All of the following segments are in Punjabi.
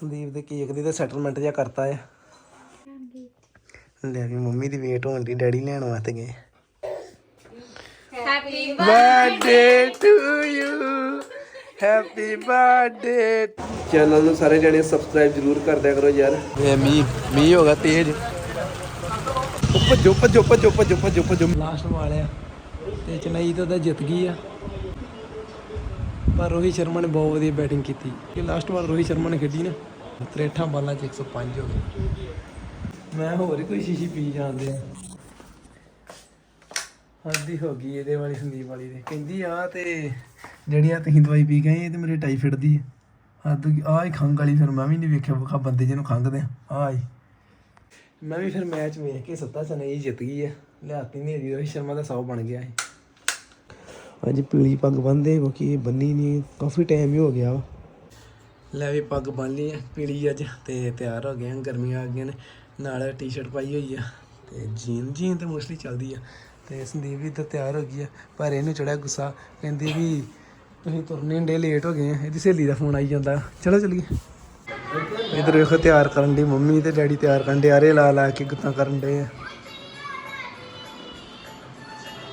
ਸੰਦੀਪ ਦੇ ਕੇਕ ਦੀ ਤਾਂ ਸੈਟਲਮੈਂਟ ਜਿਆ ਕਰਤਾ ਆ ਲੈ ਵੀ ਮੰਮੀ ਦੀ ਵੇਟ ਹੋਣ ਦੀ ਡੈਡੀ ਲੈਣ ਵਾਸਤੇ ਗਏ। Happy birthday to you happy birthday channel ਨੂੰ ਸਾਰੇ ਜਣੇ ਸਬਸਕ੍ਰਾਈਬ ਜ਼ਰੂਰ ਕਰ ਦਿਆ ਕਰੋ ਯਾਰ। ਇਹ ਮੀ ਮੀ ਹੋਗਾ ਤੇਜ਼। ਭੱਜੋ ਭੱਜੋ ਭੱਜੋ ਭੱਜੋ ਭੱਜੋ ਭੱਜੋ। ਲਾਸਟ ਵਾਲਿਆ ਤੇ ਚੇਨਈ ਤਾਂ ਤਾਂ ਜਿੱਤ ਗਈ ਆ। ਪਰ ਰੋਹਿਤ ਸ਼ਰਮਾ ਨੇ ਬਹੁਤ ਵਧੀਆ ਬੈਟਿੰਗ ਕੀਤੀ। ਕਿ ਲਾਸਟ ਵਾਰ ਰੋਹਿਤ ਸ਼ਰਮਾ ਨੇ ਖੇਡੀ ਨਾ। 63 ਬਾਲਾਂ 'ਚ 105 ਹੋ ਗਏ। ਮੈਂ ਹੋਰ ਕੋਈ ਸ਼ੀਸ਼ੀ ਪੀ ਜਾਂਦੇ ਆ। ਹੱਦੀ ਹੋ ਗਈ ਇਹਦੇ ਵਾਲੀ, ਸੰਦੀਪ ਵਾਲੀ ਦੇ। ਕਹਿੰਦੀ ਆ ਤੇ ਜਿਹੜੀ ਆ ਤੁਸੀਂ ਦਵਾਈ ਪੀ ਗਏ ਇਹ ਤੇ ਮੇਰੇ ਟਾਈਫਾਇਡ ਦੀ ਆ। ਹੱਦ ਆ ਹੀ ਖੰਗ ਵਾਲੀ ਫਿਰ ਮੈਂ ਵੀ ਨਹੀਂ ਵੇਖਿਆ ਵਖਾ ਬੰਦੇ ਜਿਹਨੂੰ ਖੰਗਦੇ ਆ। ਆਈ ਮੈਂ ਵੀ ਫਿਰ ਮੈਚ ਵੇਖ ਕੇ ਸੱਤਾ ਚਨਈ ਜਿੱਤ ਗਈ ਆ। ਲਿਆਤੀ ਨਹੀਂ ਰੋਹਿਤ ਸ਼ਰਮਾ ਦਾ 100 ਬਣ ਗਿਆ ਸੀ। ਅੱਜ ਪੀਲੀ ਪੱਗ ਬੰਨਦੇ ਬਾਕੀ ਇਹ ਬੰਨੀ ਨਹੀਂ ਕਾਫੀ ਟਾਈਮ ਹੀ ਹੋ ਗਿਆ ਵਾ। ਲੈ ਵੀ ਪੱਗ ਬੰਨ ਲਈ ਆ ਪੀਲੀ ਅੱਜ ਤੇ ਤਿਆਰ ਹੋ ਗਏ ਆ, ਗਰਮੀਆਂ ਆ ਗਈਆਂ ਨੇ। ਨਾਲ ਟੀ-ਸ਼ਰਟ ਪਾਈ ਹੋਈ ਆ ਤੇ ਜੀਨ ਜੀਨ ਤੇ ਮੋਸਟਲੀ ਚੱਲਦੀ ਆ। ਤੇ ਸੰਦੀਪ ਵੀ ਤਾਂ ਤਿਆਰ ਹੋ ਗਈ ਆ, ਪਰ ਇਹਨੂੰ ਚੜਿਆ ਗੁੱਸਾ, ਕਹਿੰਦੀ ਵੀ ਤੁਸੀਂ ਤੁਰਨੇ ਡੇ ਲੇਟ ਹੋ ਗਏ ਆ, ਇਹਦੀ ਸਹੇਲੀ ਦਾ ਫੋਨ ਆਈ ਜਾਂਦਾ। ਚਲੋ ਚਲੀਏ। ਇਧਰ ਵੇਖੋ, ਤਿਆਰ ਕਰਨ ਦੀ ਮੰਮੀ ਤੇ ਡੈਡੀ ਤਿਆਰ ਕਰਨ ਦੇ, ਆਰੇ ਲਾ ਲਾ ਕੇ ਗੁੱਤਾਂ ਕਰਨ ਦੇ ਆ।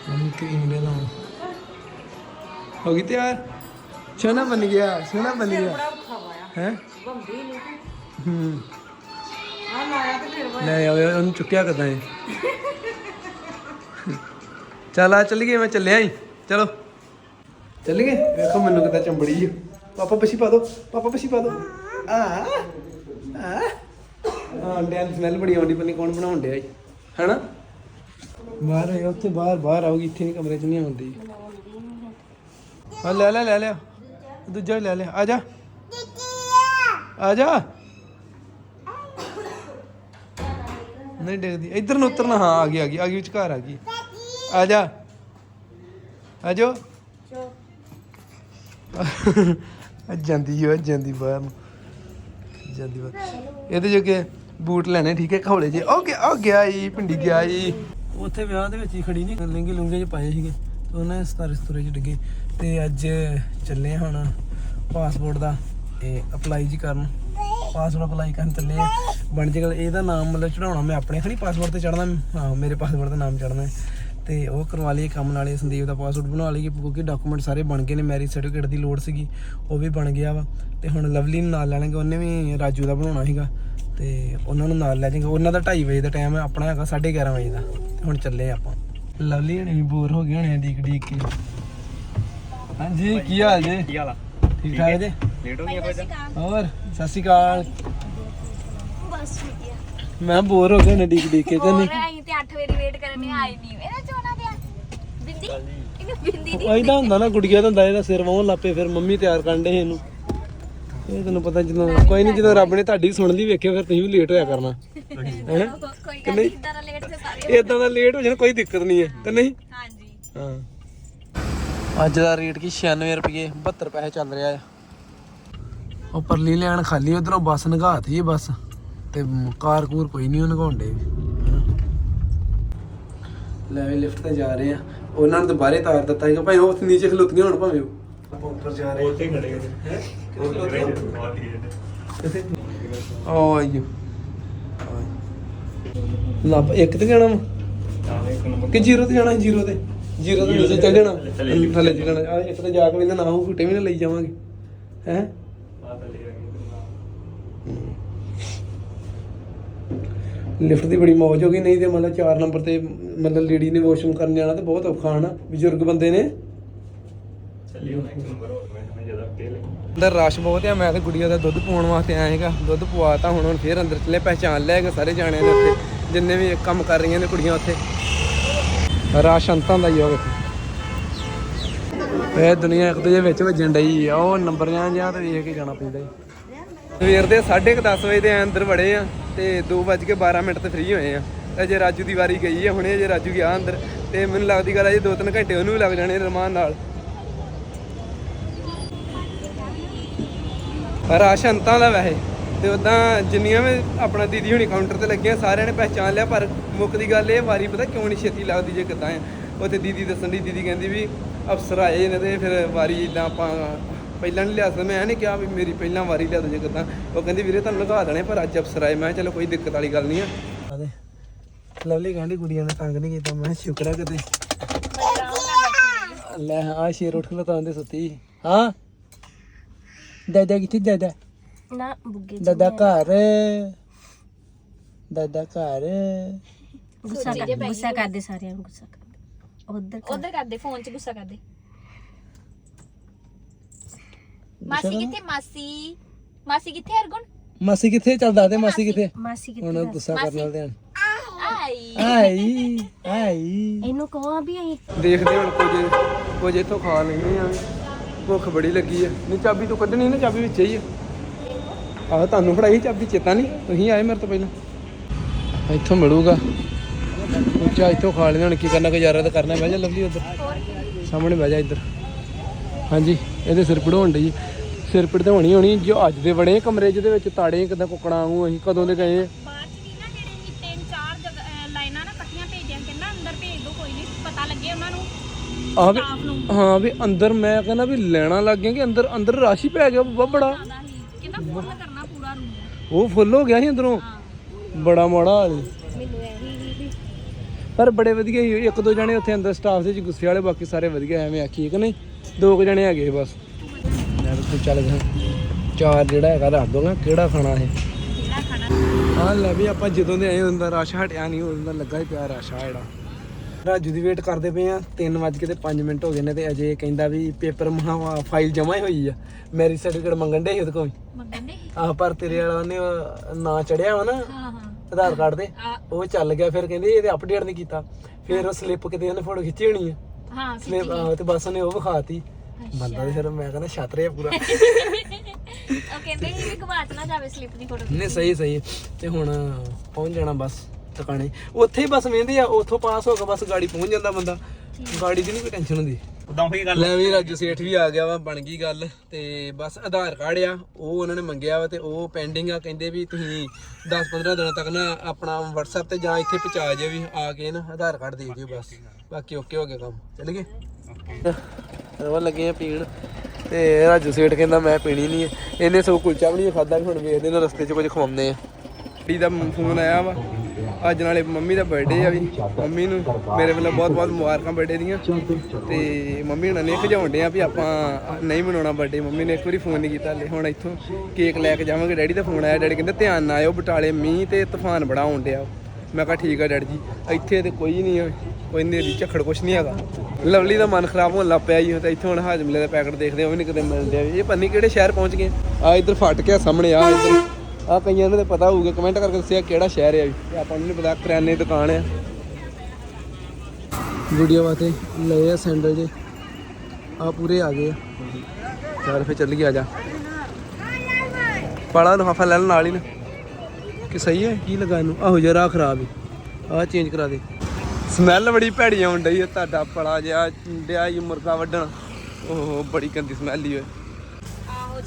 ਮੰਮੀ ਕਰੀਮ ਦੇ ਲਾਉਂ ਹੋ ਗਈ ਤਿਆਰ? ਸੋਨਾ ਬਣ ਗਿਆ ਸੋਨਾ ਬਣ ਗਿਆ। ਹੈ? ਹੂੰ। ਲੈ ਆਵੇ ਉਹਨੂੰ ਚੁੱਕਿਆ ਕਦਾਂ ਹੈ ਚੱਲ ਆ ਚੱਲੀਏ ਮੈਂ ਚੱਲਿਆ ਹੀ ਚਲੋ। ਚੱਲੀਏ? ਵੇਖੋ ਮੈਨੂੰ ਕਿਤਾ ਚੰਬੜੀ ਆ। ਪਾਪਾ ਪਛੀ ਪਾ ਦੋ। ਪਾਪਾ ਪਛੀ ਪਾ ਦੋ। ਆ ਆ। ਹਾਂ ਡੈਨ ਸਮੈਲ ਬੜੀ ਆਉਂਦੀ ਪਨੀ ਕੌਣ ਬਣਾਉਣ ਡਿਆ ਜੀ ਹੈਨਾ? ਬਾਹਰ ਹੈ ਉੱਥੇ ਬਾਹਰ ਬਾਹਰ ਆਉਗੀ ਇੱਥੇ ਨਹੀਂ ਕਮਰੇ 'ਚ ਨਹੀਂ ਆਉਂਦੀ। ਆ ਲੈ ਲੈ ਲੈ ਲੈ। ਦੂਜਾ ਲੈ ਲੈ। ਆ ਜਾ। ਆ ਜਾ। ਨਹੀਂ ਡਿੱਗਦੀ। ਇੱਧਰ ਨੂੰ ਉਤਰਨਾ, ਹਾਂ, ਆ ਗਈ ਆ ਗਈ ਆ ਗਈ ਵਿਚਕਾਰ ਆ ਗਈ। ਆ ਜਾ। ਆ ਜਾ ਜਾਂਦੀ ਹੋ ਜਾਂਦੀ ਬਾਹਰ ਨੂੰ। ਜਾਂਦੀ ਬਾਹਰ। ਇਹਦੇ ਜੋ ਕਿ ਬੂਟ ਲੈਣੇ, ਠੀਕ ਹੈ ਖੋਲੇ ਜੇ ਉਹ ਗਿਆ ਉਹ ਗਿਆ ਈ ਪਿੰਡੀ ਗਿਆ ਜੀ। ਉੱਥੇ ਵਿਆਹ ਦੇ ਵਿੱਚ ਹੀ ਖੜੀ ਨਹੀਂ, ਲਹਿੰਗੇ ਲੁੰਗੇ ਚ ਪਾਏ ਸੀਗੇ। ਤੇ ਉਹਨੇ ਸਤਾਰੇ ਸਤੂਰੇ ਚ ਡਿੱਗੇ। ਤੇ ਅੱਜ ਚੱਲੇ ਹੁਣ ਪਾਸਪੋਰਟ ਦਾ। ਇਹ ਅਪਲਾਈ ਜੀ ਕਰਨ। ਪਾਸਪੋਰਟ ਅਪਲਾਈ ਕਰਨ ਚੱਲੇ ਆ। ਬਣ ਜੇਗਾ ਇਹਦਾ ਨਾਮ ਮਤਲਬ ਚੜਾਉਣਾ ਮੈਂ ਆਪਣੇ ਖੜੀ ਪਾਸਪੋਰਟ ਤੇ ਚੜਨਾ ਹਾਂ, ਮੇਰੇ ਪਾਸਪੋਰਟ ਦਾ ਨਾਮ ਚੜਨਾ ਹੈ। ਤੇ ਉਹ ਕਰਵਾ ਲਈਏ ਕੰਮ ਨਾਲੇ, ਸੰਦੀਪ ਦਾ ਪਾਸਪੋਰਟ ਬਣਾ ਲਈਏ, ਕਿਉਂਕਿ ਡਾਕੂਮੈਂਟ ਸਾਰੇ ਬਣ ਗਏ ਨੇ ਮੈਰਿਜ ਸਰਟੀਫਿਕੇਟ ਦੀ ਲੋੜ ਸੀਗੀ, ਉਹ ਵੀ ਬਣ ਗਿਆ ਵਾ। ਤੇ ਹੁਣ ਲਵਲੀ ਨੂੰ ਨਾਲ ਲੈ ਲਾਂਗੇ ਉਹਨੇ ਵੀ ਰਾਜੂ ਦਾ ਬਣਾਉਣਾ ਸੀਗਾ। ਤੇ ਉਹਨਾਂ ਨੂੰ ਨਾਲ ਲੈ ਜਾਵਾਂਗੇ ਉਹਨਾਂ ਦਾ 2:30 ਵਜੇ ਦਾ ਟਾਈਮ ਹੈ, ਆਪਣਾ ਹੈਗਾ 11:30 ਵਜੇ ਦਾ। ਤੇ ਹੁਣ ਚੱਲੇ ਆਪਾਂ। ਲਵਲੀ ਹਣੇ ਵੀ ਬੋਰ ਹੋ ਗਏ ਹੋਣੇ ਆ ਡੀਕ ਡੀਕ ਕੇ। ਹਾਂਜੀ, ਕੀ ਹਾਲ ਜੇ? ਕੀ ਹਾਲ ਆ? ਠੀਕ ਠਾਕ ਜੇ? ਲੇਟ ਹੋ ਗਿਆ ਫਿਰ ਹੋਰ ਸਤਿ ਸ਼੍ਰੀ ਅਕਾਲ। ਬਸ ਮੈਂ ਬੋਰ ਹੋ ਗਿਆ ਨੇ ਡੀਕ ਡੀਕ ਕੇ ਹੋਰ ਕਹਿੰਦੇ ਅਸੀਂ ਤੇ 8 ਵਜੇ ਵੇਟ ਕਰਨੇ ਆਈ ਨਹੀਂ ਮੇਰਾ ਚੋਣਾ ਤੇ ਬਿੰਦੀ? ਇਹਨੂੰ ਬਿੰਦੀ ਦੀ ਐਦਾਂ ਹੁੰਦਾ ਨਾ ਗੁੜੀਆ ਦਾ ਹੁੰਦਾ ਇਹਦਾ ਸਿਰ ਵਾਹੋਂ ਲਾਪੇ ਫਿਰ ਮੰਮੀ ਤਿਆਰ ਕਰਨ ਦੇ ਇਹਨੂੰ। ਇਹ ਤੈਨੂੰ ਪਤਾ ਜਦੋਂ ਕੋਈ ਨਹੀਂ ਜਦੋਂ ਰੱਬ ਨੇ ਤੁਹਾਡੀ ਸੁਣ ਲਈ ਵੇਖਿਓ ਫਿਰ ਤੁਸੀਂ ਵੀ ਲੇਟ ਹੋਇਆ ਕਰਨਾ। ਹੈ? ਕੋਈ ਗੱਲ ਨਹੀਂ? ਇਦਾਂ ਦਾ ਲੇਟ ਹੋ ਜਾਣਾ ਕੋਈ ਦਿੱਕਤ ਨਹੀਂ ਹੈ ਤੇ ਨਹੀਂ? ਹਾਂਜੀ। ਹਾਂ। ਅੱਜ ਦਾ ਰੇਟ ਕੀ? 96 ਰੁਪਏ 72 ਪੈਸੇ ਚੱਲ ਰਿਹਾ ਆ। ਉਹ ਪਰਲੀ ਲੈਣ ਖਾਲੀ, ਉਧਰੋਂ ਬੱਸ ਨਗਾਤੀ ਬੱਸ। ਤੇ ਕਾਰ ਕੂਰ ਕੋਈ ਨਹੀਂ ਨਗਾਉਂਦੇ ਲੈ ਵੀ ਲਿਫਟ ਤੇ ਜਾ ਰਹੇ ਆ। ਉਹਨਾਂ ਨੂੰ ਤਾਂ ਤਾਰ ਦਿੱਤਾ ਸੀਗਾ। ਭਾਈ ਉਹ ਉੱਥੇ ਨੀਚੇ ਖਲੋਤੀਆਂ ਹੁਣ ਭਾਵੇਂ ਆਪਾਂ ਉੱਪਰ ਜਾ ਰਹੇ ਉੱਥੇ ਖੜੇ ਹੈ ਬਹੁਤ ਆਇਓ ਲੱਭ, ਇੱਕ ਤੇ ਜਾਣਾ ਕਿ ਜ਼ੀਰੋ ਤੇ ਜਾਣਾ, ਜ਼ੀਰੋ ਤੇ? ਜ਼ੀਰੋ ਤੇ ਨੀਚੇ ਚੱਲ ਜਾਣਾ ਥੱਲੇ ਚੱਲ ਜਾਣਾ ਆ ਇੱਕ ਤੇ ਜਾ ਕੇ ਇਹਦਾ ਨਾ ਹੋ ਫੁੱਟੇ ਵੀ ਨਾ ਲਈ ਜਾਵਾਂਗੇ। ਹੈ? ਲਿਫਟ ਦੀ ਬੜੀ ਮੌਜ ਹੋ ਗਈ। ਨਹੀਂ ਤੇ ਮਤਲਬ 4 ਨੰਬਰ ਤੇ ਮਤਲਬ ਲੇਡੀ ਨੇ ਵਾਸ਼ਰੂਮ ਕਰਨ ਜਾਣਾ ਤੇ ਬਹੁਤ ਔਖਾ ਹਨਾ? ਬਜ਼ੁਰਗ ਬੰਦੇ ਨੇ। ਚੱਲੀ ਹੁਣ ਇੱਕ ਨੰਬਰ ਹੋਰ ਮੈਂ ਮੈਂ ਜ਼ਿਆਦਾ ਤੇਲ ਅੰਦਰ ਰਸ਼ ਬਹੁਤ ਆ ਮੈਂ ਤੇ ਗੁੜੀਆ ਦਾ ਦੁੱਧ ਪਵਾਉਣ ਵਾਸਤੇ ਆਇਆ ਹੈਗਾ ਦੁੱਧ ਪਵਾਤਾ ਹੁਣ ਹੁਣ ਫੇਰ ਅੰਦਰ ਚੱਲੇ ਪਹਿਚਾਨ ਲਿਆ ਹੈਗਾ ਸਾਰੇ ਜਾਣਿਆਂ ਨੇ ਉੱਥੇ। ਜਿੰਨੇ ਵੀ ਕੰਮ ਕਰ ਰਹੀਆਂ ਨੇ ਕੁੜੀਆਂ ਉੱਥੇ। ਰਸ਼ ਅੰਤਾਂ ਦਾ ਹੀ ਹੋਵੇ ਇਹ ਦੁਨੀਆ ਇੱਕ ਦੂਜੇ ਵਿੱਚ ਵੱਜਣ ਡਈ ਆ, ਉਹ ਨੰਬਰ ਜਾਂ ਜਾਂ ਤੇ ਵੇਖ ਕੇ ਜਾਣਾ ਪੈਂਦਾ ਜੀ। ਸਵੇਰ ਦੇ 10:30 ਵਜੇ ਦੇ ਅੰਦਰ ਵੜੇ ਆ ਤੇ 2:12 ਮਿੰਟ ਤੇ ਫ੍ਰੀ ਹੋਏ ਆ। ਅਜੇ ਰਾਜੂ ਦੀ ਵਾਰੀ ਗਈ ਆ, ਹੁਣੇ ਅਜੇ ਰਾਜੂ ਗਿਆ ਅੰਦਰ ਤੇ ਮੈਨੂੰ ਲੱਗਦੀ ਗੱਲ ਅਜੇ 2-3 ਘੰਟੇ ਉਹਨੂੰ ਵੀ ਲੱਗ ਜਾਣੇ ਰਮਾਨ ਨਾਲ। ਰਸ਼ ਅੰਤਾਂ ਦਾ ਵੈਸੇ, ਤੇ ਉਦਾਂ ਜਿੰਨੀਆਂ ਵੀ ਆਪਣਾ ਦੀਦੀ ਹੁਣੀ ਕਾਊਂਟਰ ਤੇ ਲੱਗੀਆਂ, ਸਾਰਿਆਂ ਨੇ ਪਹਿਚਾਨ ਲਿਆ, ਪਰ ਮੁੱਖ ਦੀ ਗੱਲ ਇਹ ਵਾਰੀ ਪਤਾ ਕਿਉਂ ਨਹੀਂ ਛੇਤੀ ਲੱਗਦੀ ਜੇ ਕਿੱਦਾਂ ਆ ਉੱਥੇ ਦੀਦੀ ਦੱਸਣ ਦੀ ਦੀਦੀ ਕਹਿੰਦੀ ਵੀ ਅਫਸਰ ਆਏ ਨੇ ਤੇ ਫਿਰ ਵਾਰੀ ਇਦਾਂ ਆਪਾਂ ਪਹਿਲਾਂ ਨਹੀਂ ਲਿਆ ਸਕਦਾ। ਮੈਂ ਨਹੀਂ ਕਿਹਾ ਵੀ ਮੇਰੀ ਪਹਿਲਾਂ ਵਾਰੀ ਲਿਆ ਦੋ ਜੇ ਕਿਦਾਂ। ਉਹ ਕਹਿੰਦੀ ਵੀਰੇ ਤੁਹਾਨੂੰ ਲਗਾ ਦੇਣੇ ਪਰ ਅੱਜ ਅਫਸਰ ਆਏ। ਮੈਂ ਕਿਹਾ ਚਲੋ ਕੋਈ ਦਿੱਕਤ ਵਾਲੀ ਗੱਲ ਨਹੀਂ ਆ। ਲਵਲੀ ਕਹਿੰਦੀ ਕੁੜੀਆਂ ਨੇ ਤੰਗ ਨਹੀਂ ਕੀਤਾ। ਮੈਂ ਕਿਹਾ ਸ਼ੁਕਰ ਆ ਕਿਤੇ। ਲੈ ਆ ਸ਼ੇਰ ਉੱਠ ਕੇ ਤਾਂ ਦੇ ਸੁੱਤੀ। ਹਾਂ? ਦਾਦਾ ਕਿੱਥੇ ਦਾਦਾ? ਨਾ ਬੁੱਗੇ ਦਾਦਾ ਘਰ। ਦਾਦਾ ਘਰ। ਗੁੱਸਾ ਕਰ ਗੁੱਸਾ ਕਰਦੇ ਸਾਰਿਆਂ ਨੂੰ ਗੁੱਸਾ ਕਰਦੇ। ਉਧਰ ਉਧਰ ਕਰਦੇ ਫੋਨ 'ਚ ਗੁੱਸਾ ਕਰਦੇ। ਮਾਸੀ ਕਿੱਥੇ ਮਾਸੀ? ਮਾਸੀ ਕਿੱਥੇ ਅਰਗੁਣ ਮਾਸੀ ਕਿੱਥੇ ਚੱਲਦਾ ਤੇ ਮਾਸੀ ਕਿੱਥੇ? ਮਾਸੀ ਕਿੱਥੇ ਹੁਣ ਗੁੱਸਾ ਕਰਨ ਵਾਲੇ ਧਿਆਨ ਆਈ। ਆਈ ਆਈ। ਇਹਨੂੰ ਕਹੋ ਵੀ ਅਸੀਂ। ਦੇਖਦੇ ਹੁਣ ਕੁਝ ਕੁਝ ਇੱਥੋਂ ਖਾ ਲੈਂਦੇ ਆ। ਭੁੱਖ ਬੜੀ ਲੱਗੀ ਆ। ਨਹੀਂ ਚਾਬੀ ਤੋਂ ਕੱਢਣੀ ਨਾ ਚਾਬੀ ਵਿੱਚ ਹੀ ਆ। ਆਹ ਤੁਹਾਨੂੰ ਫੜਾਈ ਚਾਬੀ ਚੇਤਾ ਨਹੀਂ? ਤੁਸੀਂ ਆਏ ਮੇਰੇ ਤੋਂ ਪਹਿਲਾਂ। ਇੱਥੋਂ ਮਿਲੂਗਾ। ਉੱਚਾ ਇੱਥੋਂ ਖਾ ਲੈਂਦੇ ਹੁਣ ਕੀ ਕਰਨਾ ਗੁਜ਼ਾਰਾ ਤਾਂ ਕਰਨਾ ਬਹਿ ਜਾ ਲਵਲੀ ਉਧਰ। ਸਾਹਮਣੇ ਬਹਿ ਜਾ ਇੱਧਰ। ਹਾਂਜੀ ਇਹਦੇ ਸਿਰ ਪੜਾਉਣ ਡਈ। ਸਿਰ ਪੜ ਤੇ ਹੋਣੀ ਹੋਣੀ ਜੋ ਅੱਜ ਦੇ ਬੜੇ ਕਮਰੇ ਜਿਹਦੇ ਵਿੱਚ ਤਾੜੇ ਕਿਦਾਂ ਕੁੱਕੜਾਂ ਵਾਂਗੂ ਅਸੀਂ ਕਦੋਂ ਦੇ ਗਏ ਆ ਦੋ ਆ ਵੀ ਹਾਂ ਵੀ ਅੰਦਰ ਮੈਂ ਕਹਿੰਦਾ ਵੀ ਲੈਣਾ ਲੱਗ ਗਿਆ ਕਿ ਅੰਦਰ ਅੰਦਰ ਰਸ਼ ਹੀ ਪੈ ਗਿਆ ਬੜਾ। ਜ਼ਿਆਦਾ ਹੀ ਕਹਿੰਦਾ ਫੁੱਲ ਕਰਨਾ ਪੂਰਾ ਰੂਮ ਉਹ ਫੁੱਲ ਹੋ ਗਿਆ ਸੀ ਅੰਦਰੋਂ? ਬੜਾ ਮਾੜਾ ਹਾਲ ਪਰ ਬੜੇ ਵਧੀਆ ਸੀ ਇੱਕ ਦੋ ਜਣੇ ਉੱਥੇ ਅੰਦਰ ਸਟਾਫ ਦੇ ਵਿੱਚ ਗੁੱਸੇ ਵਾਲੇ ਬਾਕੀ ਸਾਰੇ ਵਧੀਆ ਐਵੇਂ ਆਖੀਏ ਕਿ ਨਹੀਂ? ਦੋ ਕੁ ਜਣੇ ਹੈਗੇ ਬਸ। ਯਾਰ ਤੂੰ ਚੱਲ ਗਿਆ। ਚਾਰ ਜਿਹੜਾ ਹੈਗਾ ਰੱਖ ਦੋਗਾ ਕਿਹੜਾ ਖਾਣਾ ਖਾਣਾ ਹਾਂ ਲੈ ਵੀ ਆਪਾਂ ਜਦੋਂ ਦੇ ਆਏ ਹੁੰਦਾ ਰਸ਼ ਹਟਿਆ ਨਹੀਂ ਹੁੰਦਾ ਲੱਗਾ ਹੀ ਪਿਆ ਰਸ਼ ਆ ਜਿਹੜਾ। ਰਾਜੂ ਦੀ ਵੇਟ ਕਰਦੇ ਪਏ ਆ 3 ਵਜ ਕੇ ਤੇ 5 ਮਿੰਟ ਹੋ ਗਏ ਨੇ ਤੇ ਅਜੇ ਕਹਿੰਦਾ ਵੀ ਪੇਪਰ ਮਹਾ ਫਾਈਲ ਜਮਾ ਹੀ ਹੋਈ ਆ। ਮੈਰਿਜ ਸਰਟੀਫਿਕੇਟ ਮੰਗਣ ਦੇ ਸੀ ਉਹਦੇ ਕੋਲ ਮੰਗਣ ਦੇ ਆਹ ਪਰ ਤੇਰੇ ਵਾਲਾ ਉਹਨੇ ਉਹ ਨਾਂ ਚੜਿਆ ਵਾ ਨਾ। ਹਾਂ ਹਾਂ। ਆਧਾਰ ਕਾਰਡ ਆ ਉਹ ਚੱਲ ਗਿਆ ਫਿਰ ਕਹਿੰਦੇ ਇਹਦੇ ਅਪਡੇਟ ਨਹੀਂ ਕੀਤਾ। ਫਿਰ ਉਹ ਸਲਿੱਪ ਕਿਤੇ ਉਹਨੇ ਫੋਟੋ ਖਿੱਚੀ ਹੋਣੀ ਆ। ਹਾਂ ਸਲਿੱਪ ਤੇ ਬਸ ਉਹਨੇ ਉਹ ਵਿਖਾਤੀ। ਬੰਦਾ ਤੇ ਫਿਰ ਮੈਂ ਕਹਿੰਦਾ ਛਾਤਰੇ ਆ ਪੂਰਾ। ਉਹ ਕਹਿੰਦੇ ਸੀ ਵੀ ਗਵਾਚ ਨਾ ਜਾਵੇ ਸਲਿੱਪ ਦੀ ਫੋਟੋ ਨਹੀਂ ਸਹੀ ਸਹੀ। ਤੇ ਹੁਣ ਪਹੁੰਚ ਜਾਣਾ ਬਸ ਟਿਕਾਣੇ। ਉੱਥੇ ਹੀ ਬਸ ਵੇਂਦੇ ਆ ਉੱਥੋਂ ਪਾਸ ਹੋ ਕੇ ਬਸ ਗਾੜੀ ਪਹੁੰਚ ਜਾਂਦਾ ਬੰਦਾ। ਗਾੜੀ ਦੀ ਨਹੀਂ ਕੋਈ ਟੈਨਸ਼ਨ ਹੁੰਦੀ। ਉਦਾਂ ਹੋਈ ਗੱਲ। ਲੈ ਵੀ ਰਾਜੂ ਸੇਠ ਵੀ ਆ ਗਿਆ ਵਾ ਬਣ ਗਈ ਗੱਲ ਤੇ ਬਸ ਆਧਾਰ ਕਾਰਡ ਆ ਉਹ ਉਹਨਾਂ ਨੇ ਮੰਗਿਆ ਵਾ ਤੇ ਉਹ ਪੈਂਡਿੰਗ ਆ ਕਹਿੰਦੇ ਵੀ ਤੁਸੀਂ 10-15 ਦਿਨਾਂ ਤੱਕ ਨਾ ਆਪਣਾ WhatsApp ਤੇ ਜਾਂ ਇੱਥੇ ਪਹੁੰਚਾ ਜਿਓ ਵੀ ਆ ਕੇ ਨਾ ਆਧਾਰ ਕਾਰਡ ਦੇ ਦਿਓ ਬਸ। ਬਾਕੀ ਓਕੇ ਹੋ ਗਿਆ ਕੰਮ। ਚੱਲ ਗਏ? ਰਵਾ ਲੱਗੇ ਆ ਪੀਣ ਤੇ ਰਾਜੂ ਸੇਠ ਕਹਿੰਦਾ ਮੈਂ ਪੀਣੀ ਨਹੀਂ ਇਹਨੇ ਸਭ ਕੁਲਚਾ ਵੀ ਨਹੀਂ ਖਾਦਾ ਹੁਣ ਵੇਖਦੇ ਨੇ ਰਸਤੇ 'ਚ ਕੁਝ ਖਵਾਉਂਦੇ ਆ। ਕੁੜੀ ਦਾ ਫੋਨ ਆਇਆ ਵਾ। ਅੱਜ ਨਾਲੇ ਮੰਮੀ ਦਾ ਬਰਥਡੇ ਆ ਵੀ। ਮੰਮੀ ਨੂੰ ਮੇਰੇ ਵੱਲੋਂ ਬਹੁਤ ਬਹੁਤ ਮੁਬਾਰਕਾਂ ਬਰਥਡੇ ਦੀਆਂ। ਤੇ ਮੰਮੀ ਹੁਣਾਂ ਨੇ ਖਿਜਾਉਣ ਡਿਆ ਵੀ ਆਪਾਂ ਨਹੀਂ ਮਨਾਉਣਾ ਬਰਥਡੇ ਮੰਮੀ ਨੇ ਇੱਕ ਵਾਰੀ ਫੋਨ ਨਹੀਂ ਕੀਤਾ ਹਲੇ। ਹੁਣ ਇੱਥੋਂ ਕੇਕ ਲੈ ਕੇ ਜਾਵਾਂਗੇ। ਡੈਡੀ ਦਾ ਫੋਨ ਆਇਆ। ਡੈਡੀ ਕਹਿੰਦੇ ਧਿਆਨ ਨਾਲ ਆਇਓ ਬਟਾਲੇ। ਮੀਂਹ ਤੇ ਤੂਫਾਨ ਬੜਾ ਆਉਣ ਡਿਆ ਮੈਂ ਕਿਹਾ ਠੀਕ ਆ ਡੈਡੀ ਜੀ। ਇੱਥੇ ਤੇ ਕੋਈ ਨਹੀਂ ਹੈ ਕੋਈ ਨੇਰੀ ਝੱਖੜ ਕੁਛ ਨਹੀਂ ਹੈਗਾ। ਲਵਲੀ ਦਾ ਮਨ ਖਰਾਬ ਹੋਣ ਲੱਗ ਪਿਆ ਜੀ। ਤੇ ਇੱਥੋਂ ਹੁਣ ਹਾਜਮਲੇ ਦਾ ਪੈਕਟ ਦੇਖਦੇ ਆ, ਉਹ ਵੀ ਨਹੀਂ ਕਦੇ ਮਿਲਦੇ ਆ। ਇਹ ਪੰਨੀ ਕਿਹੜੇ ਸ਼ਹਿਰ ਪਹੁੰਚ ਗਏ। ਆ ਇੱਧਰ ਫਟ ਗਿਆ ਸਾਹਮਣੇ ਆ ਇੱਧਰ ਆ ਕਈਆਂ ਨੂੰ ਤਾਂ ਪਤਾ ਹੋਊਗਾ ਕਮੈਂਟ ਕਰਕੇ ਦੱਸਿਆ ਕਿਹੜਾ ਸ਼ਹਿਰ ਹੈ ਵੀ ਆਪਾਂ ਨੂੰ ਨਹੀਂ ਪਤਾ, ਕਰਿਆਨੇ ਦੀ ਦੁਕਾਨ ਆ। ਵੀਡੀਓ ਵਾਸਤੇ ਲਏ ਆ ਸੈਂਡਲ ਜੇ। ਆ ਪੂਰੇ ਆ ਗਏ ਆ। ਚੱਲ ਫੇ ਚੱਲ ਗਿਆ ਆ ਜਾ। ਪਾਲਾ ਲਿਫਾਫਾ ਲੈ ਲੈ, ਨਾਲ ਹੀ ਨਾ। ਕਿ ਸਹੀ ਹੈ ਕੀ ਲਗਾ ਇਹਨੂੰ ਆਹੋ ਜਰਾ ਖਰਾਬ ਹੈ ਆ ਚੇਂਜ ਕਰਾ ਦੇ। ਸਮੈਲ ਬੜੀ ਭੈੜੀ ਆਉਣ ਡਈ ਹੈ ਤੁਹਾਡਾ ਪੜਾ ਜਿਹਾ ਡਿਆ ਹੀ ਮੁਰਗਾ ਵੱਢਣ। ਓਹ, ਬੜੀ ਗੰਦੀ ਸਮੈਲ ਹੀ ਓਏ।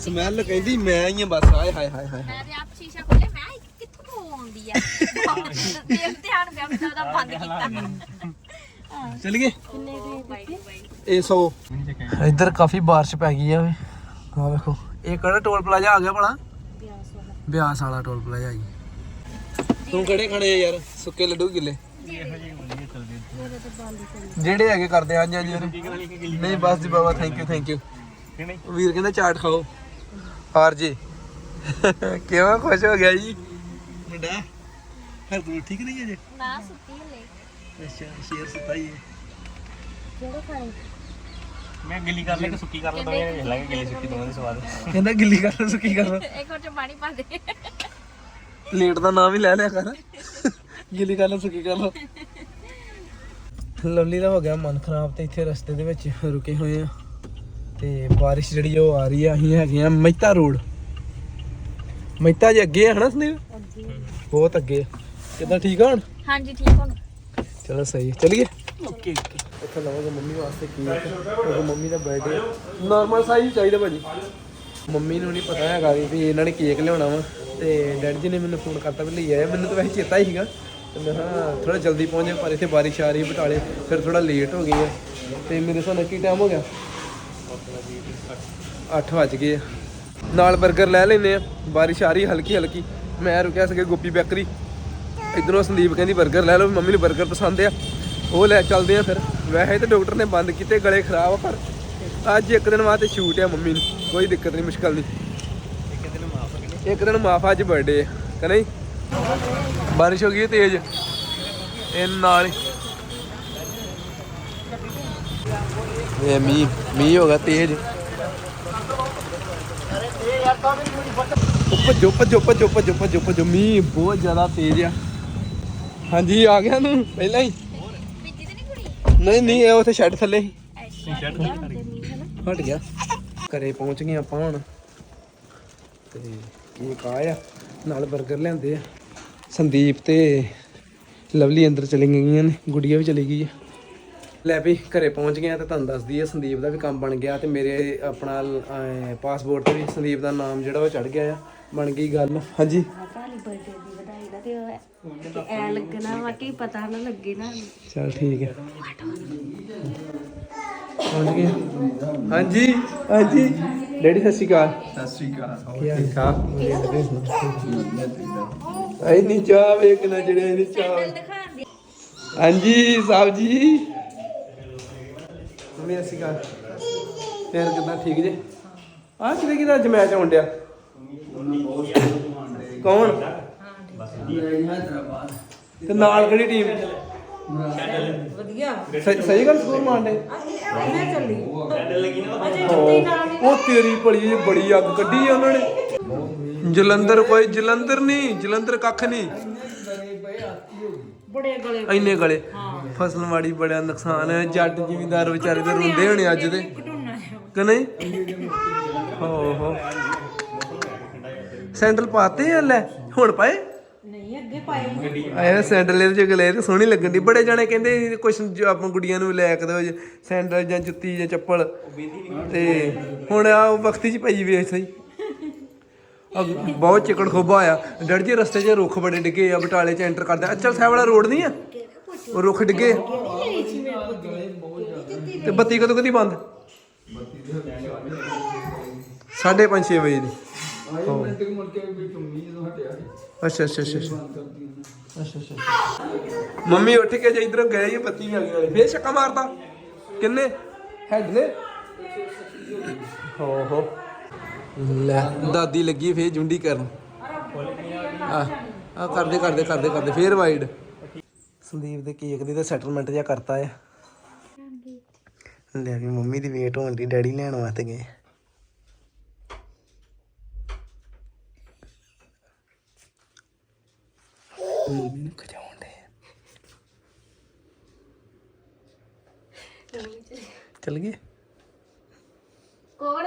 ਸਮੈਲ ਕਹਿੰਦੀ ਮੈਂ ਹੀ ਆ ਬਸ ਹਾਏ ਹਾਏ ਹਾਏ ਹਾਏ। ਮੈਂ ਤੇ ਆਪ ਸ਼ੀਸ਼ਾ ਖੋਲੇ ਮੈਂ ਕਿਹਾ ਇਹ ਕਿੱਥੋਂ ਤੋਂ ਆਉਂਦੀ ਆ? ਤੇ ਧਿਆਨ ਮੈਂ ਉਹਦਾ ਬੰਦ ਕੀਤਾ। ਚੱਲ ਗਏ ਕਿੰਨੇ ਦੇ ਦਿੱਤੇ ਇਹ 100 ਇੱਧਰ ਕਾਫੀ ਬਾਰਿਸ਼ ਪੈ ਗਈ ਆ ਵੇ। ਆ ਵੇਖੋ ਇਹ ਕਿਹੜਾ ਟੋਲ ਪਲਾਜ਼ਾ ਆ ਗਿਆ ਭਲਾ? ਬਿਆਸ ਵਾਲਾ। ਟੋਲ ਪਲਾਜ਼ਾ ਜੀ। ਤੂੰ ਕਿਹੜੇ ਖਾਣੇ ਆ ਯਾਰ? ਸੁੱਕੇ ਲੱਡੂ ਗਿੱਲੇ ਜਿਹੜੇ ਹੈਗੇ ਕਰਦੇ ਆ ਹਾਂਜੀ ਹਾਂਜੀ ਨਹੀਂ ਬਸ ਜੀ ਬਾਬਾ ਥੈਂਕ ਯੂ ਥੈਂਕ ਯੂ ਵੀਰ ਕਹਿੰਦਾ ਚਾਟ ਖਾਓ। ਹਾਰ ਜੀ ਕਿਵੇਂ ਖੁਸ਼ ਹੋ ਗਿਆ ਜੀ? ਮੁੰਡਾ ਫਿਰ ਤੂੰ ਠੀਕ ਨਹੀਂ ਅਜੇ? ਨਾ ਸੁੱਤੀ ਹਲੇ। ਅੱਛਾ ਸ਼ੇਰ ਸੁੱਤਾ ਹੀ ਹੈ। ਕਿਹੜੇ ਖਾਣੇ? ਮੈਂ ਗਿੱਲੀ ਕਰ ਲੈ ਕਿ ਸੁੱਕੀ ਕਰ ਲਵਾਂ ਇਹ ਵੇਖ ਲਾਂਗੇ ਗਿੱਲੀ ਸੁੱਕੀ ਦੋਵਾਂ ਦੀ ਸਵਾਦ। ਕਹਿੰਦਾ ਗਿੱਲੀ ਕਰ ਲਓ ਸੁੱਕੀ ਕਰ ਲਓ ਇੱਕ ਹੋਰ ਚ ਪਾਣੀ ਪਾ ਦੇ। ਪਲੇਟ ਦਾ ਨਾਮ ਹੀ ਲੈ ਲਿਆ ਕਰ। ਗਿੱਲੀ ਕਰ ਲਓ ਸੁੱਕੀ ਕਰ ਲਓ ਲਵਲੀ ਦਾ ਹੋ ਗਿਆ ਮਨ ਖਰਾਬ ਤੇ ਇੱਥੇ ਰਸਤੇ ਦੇ ਵਿੱਚ ਰੁਕੇ ਹੋਏ ਆ। ਤੇ ਬਾਰਿਸ਼ ਜਿਹੜੀ ਉਹ ਆ ਰਹੀ ਆ ਅਸੀਂ ਹੈਗੇ ਆ ਮਹਿਤਾ ਰੋਡ। ਮਹਿਤਾ ਜੀ ਅੱਗੇ ਆ ਹਨਾ ਸੁਨੀਲ? ਬਹੁਤ ਅੱਗੇ ਆ। ਕਿੱਦਾਂ ਠੀਕ ਆ ਹੁਣ? ਹਾਂਜੀ ਠੀਕ ਹੁਣ। ਚਲੋ ਸਹੀ ਚਲੀਏ? ਓਕੇ ਇੱਥੇ ਲਵਾਂਗੇ ਮੰਮੀ ਵਾਸਤੇ ਕੇਕ ਕਿਉਂਕਿ ਮੰਮੀ ਦਾ ਬਰਥਡੇ ਨਾਰਮਲ ਸਾਈਜ਼ ਚਾਹੀਦਾ ਭਾਜੀ। ਮੰਮੀ ਨੂੰ ਨਹੀਂ ਪਤਾ ਹੈਗਾ ਵੀ ਵੀ ਇਹਨਾਂ ਨੇ ਕੇਕ ਲਿਆਉਣਾ ਵਾ। ਤੇ ਡੈਡੀ ਜੀ ਨੇ ਮੈਨੂੰ ਫੋਨ ਕਰਤਾ ਵੀ ਲਈ ਆਇਆ। ਮੈਨੂੰ ਤਾਂ ਵੈਸੇ ਚੇਤਾ ਹੀ ਸੀਗਾ। ਤੇ ਮੈਂ ਹਾਂ ਥੋੜਾ ਜਲਦੀ ਪਹੁੰਚੇ ਪਰ ਇੱਥੇ ਬਾਰਿਸ਼ ਆ ਰਹੀ ਹੈ ਬਟਾਲੇ। ਫਿਰ ਥੋੜਾ ਲੇਟ ਹੋ ਗਈ ਹੈ। ਤੇ ਮੇਰੇ ਨਾਲ ਕੀ ਟਾਈਮ ਹੋ ਗਿਆ? ਅੱਠ ਵੱਜ ਗਏ ਨਾਲ ਬਰਗਰ ਲੈ ਲੈਨੇ ਆ। ਬਾਰਿਸ਼ ਆ ਰਹੀ ਹਲਕੀ ਹਲਕੀ। ਮੈਂ ਰੁਕਿਆ ਸੀਗਾ ਗੋਪੀ ਬੇਕਰੀ। ਇਧਰੋਂ ਸੰਦੀਪ ਕਹਿੰਦੀ, ਬਰਗਰ ਲੈ ਲਓ, ਮੰਮੀ ਨੂੰ ਬਰਗਰ ਪਸੰਦ ਆ। ਉਹ ਲੈ ਚੱਲਦੇ ਆ ਫਿਰ। ਵੈਸੇ ਤਾਂ ਡਾਕਟਰ ਨੇ ਬੰਦ ਕੀਤੇ, ਗਲੇ ਖਰਾਬ ਆ, ਪਰ ਅੱਜ ਇੱਕ ਦਿਨ ਵਾਸਤੇ ਸ਼ੂਟ ਆ ਮੰਮੀ ਨੂੰ। ਕੋਈ ਦਿੱਕਤ ਨਹੀਂ, ਮੁਸ਼ਕਲ ਨਹੀਂ। ਇੱਕ ਦਿਨ ਮਾਫ ਕਰਨੇ ਇੱਕ ਦਿਨ ਮਾਫ ਅੱਜ ਬਰਥਡੇ ਹੈ ਬਾਰਿਸ਼ ਹੋ ਗਈ ਤੇਜ਼। ਇਹ ਨਾਲ ਹੀ। ਇਹ ਮੀਂਹ ਮੀਂਹ ਹੋ ਗਿਆ ਤੇਜ਼। ਉਹ ਭੱਜੋ ਭੱਜੋ ਭੱਜੋ ਭੱਜੋ ਭੱਜੋ ਭੱਜੋ ਮੀਂਹ ਬਹੁਤ ਜ਼ਿਆਦਾ ਤੇਜ਼ ਆ। ਹਾਂਜੀ, ਆ ਗਿਆ ਨੂੰ, ਪਹਿਲਾਂ ਹੀ। ਨਹੀਂ ਕੁੜੀ ਨਹੀਂ, ਇਹ ਉੱਥੇ ਛੱਡ ਥੱਲੇ ਸੀ। ਹਟ ਗਿਆ। ਘਰੇ ਪਹੁੰਚ ਗਏ ਆਪਾਂ ਹੁਣ। ਤੇ ਕੇਕ ਆਇਆ ਨਾਲ 버ਗਰ ਲਿਆਂਦੇ ਆ। ਸੰਦੀਪ ਤੇ ਲਵਲੀ ਅੰਦਰ ਚਲੀ ਗਈਆਂ ਨੇ, ਗੁੜੀਆ ਵੀ ਚਲੀ ਗਈ ਆ। ਲੈ ਵੀ ਘਰੇ ਪਹੁੰਚ ਗਏ ਆ ਤੇ ਤੁਹਾਨੂੰ ਦੱਸਦੀ ਆ ਸੰਦੀਪ ਦਾ ਵੀ ਕੰਮ ਬਣ ਗਿਆ ਤੇ ਮੇਰੇ ਆਪਣਾ ਪਾਸਪੋਰਟ ਤੇ ਵੀ ਸੰਦੀਪ ਦਾ ਨਾਮ ਜਿਹੜਾ ਉਹ ਚੜ ਗਿਆ ਆ ਬਣ ਗਈ ਗੱਲ। ਹਾਂਜੀ। ਭਾਲੀ ਬਰਥਡੇ ਦੀ ਵਧਾਈ ਦਾ ਤੇ ਉਹ ਐ ਲੱਗਣਾ ਵਾ ਕਿ ਪਤਾ ਨਾ ਲੱਗੇ ਨਾ। ਚਲ ਠੀਕ ਹੈ। ਪਹੁੰਚ ਗਏ। ਹਾਂਜੀ ਹਾਂਜੀ। ਡੈਡੀ ਸਤਿ ਸ਼੍ਰੀ ਅਕਾਲ। ਸਤਿ ਸ਼੍ਰੀ ਅਕਾਲ। ਕੀ ਹਾਲ? ਠਾਕ ਐ ਨੀ ਚਾਹ ਵੇਖ ਨਾ ਜਿਹੜੇ ਨੀ ਚਾਹ ਹਾਂਜੀ ਸਾਹਿਬ ਜੀ। ਮੰਮੀ ਅਸੀਂ ਕਾ ਫੇਰ ਕਿਦਾਂ ਠੀਕ ਜੇ? ਆ ਕਿਤੇ ਕਿਤੇ ਅੱਜ ਮੈਚ ਹੋਣ ਡਿਆ। ਕੌਣ? ਤੇ ਨਾਲ ਕਿਹੜੀ ਟੀਮ ਵਧੀਆ। ਸਹੀ ਗੱਲ ਸਕੋਰ ਮਾਰਦੇ ਮੈਂ ਚੱਲੀ। ਉਹ ਤੇਰੀ ਭਲੀ ਜਿਹੀ ਬੜੀ ਅੱਗ ਕੱਢੀ ਆ ਉਹਨਾਂ ਨੇ। ਜਲੰਧਰ ਕੋਈ ਜਲੰਧਰ ਨਹੀਂ ਜਲੰਧਰ ਕੱਖ ਨਹੀਂ। ਬੜੇ ਗਲੇ ਇੰਨੇ ਗਲੇ। ਫਸਲਵਾੜੀ ਬੜਾ ਨੁਕਸਾਨ ਹੈ ਜੱਟ ਜ਼ਿਮੀਂਦਾਰ ਵਿਚਾਰੇ ਤੇ ਰੋਂਦੇ ਹੋਣੇ ਅੱਜ ਦੇ। ਕਿ ਨਹੀਂ? ਹੋ ਹੋ। ਸੈਂਡਲ ਪਾਤੇ ਆ ਲੈ ਹੁਣ ਪਾਏ? ਨਹੀਂ ਅੱਗੇ ਪਾਏ ਆਇਆ ਸੈਂਡਲ ਇਹਦੇ ਚ ਗਲੇ ਤੇ ਸੋਹਣੀ ਲੱਗਣ ਦੀ ਬੜੇ ਜਾਣੇ ਕਹਿੰਦੇ ਕੁਛ ਆਪਾਂ ਗੁੱਡੀਆਂ ਨੂੰ ਲੈ ਕੇ ਦਿਓ ਸੈਂਡਲ ਜਾਂ ਜੁੱਤੀ ਜਾਂ ਚੱਪਲ। ਤੇ ਹੁਣ ਆ ਵਕਤੀ ਚ ਪਈ ਵੇਖ ਸਹੀ। ਬਹੁਤ ਚਿਕੜ ਖੋਬਾ ਆ ਡਰ ਜੀ ਰਸਤੇ 'ਚ ਰੁੱਖ ਬੜੇ ਡਿੱਗੇ ਆ ਬਟਾਲੇ 'ਚ ਐਂਟਰ ਕਰਦੇ ਅਚਲ ਸਾਹਿਬ ਵਾਲਾ ਰੋਡ ਨਹੀਂ ਆ? ਉਹ ਰੁੱਖ ਡਿੱਗੇ। ਤੇ ਬੱਤੀ ਕਦੋਂ ਕਦੀ ਬੰਦ? ਸਾਢੇ ਪੰਜ 6 ਵਜੇ ਦੀ। ਅੱਛਾ ਅੱਛਾ ਅੱਛਾ ਅੱਛਾ। ਅੱਛਾ ਅੱਛਾ। ਮੰਮੀ ਉੱਠ ਕੇ ਜੇ ਇਧਰੋਂ ਗਏ ਹੀ ਬੱਤੀ ਆ ਗਈ ਫੇਰ ਛੱਕਾ ਮਾਰਦਾ ਕਿੰਨੇ? ਹੈਡ ਨੇ? ਹੋ ਹੋ ਲੈ, ਦਾਦੀ ਲੱਗੀ ਫੇਰ ਜੁੰਡੀ ਕਰਨ। ਆ ਆ ਕਰਦੇ ਕਰਦੇ ਕਰਦੇ ਕਰਦੇ, ਫੇਰ ਵਾਈਡ ਸੰਦੀਪ ਦੇ ਕੇਕ ਦੀ ਤਾਂ ਸੈਟਲਮੈਂਟ ਜਿਆ ਕਰਤਾ ਆ। ਲੈ ਵੀ ਮੰਮੀ ਦੀ ਵੇਟ ਹੋਣ ਦੀ ਡੈਡੀ ਲੈਣ ਵਾਸਤੇ ਗਏ। ਮੰਮੀ ਨੂੰ ਖਜਾਉਣ ਦੇ ਚਲ ਗਏ? ਕੌਣ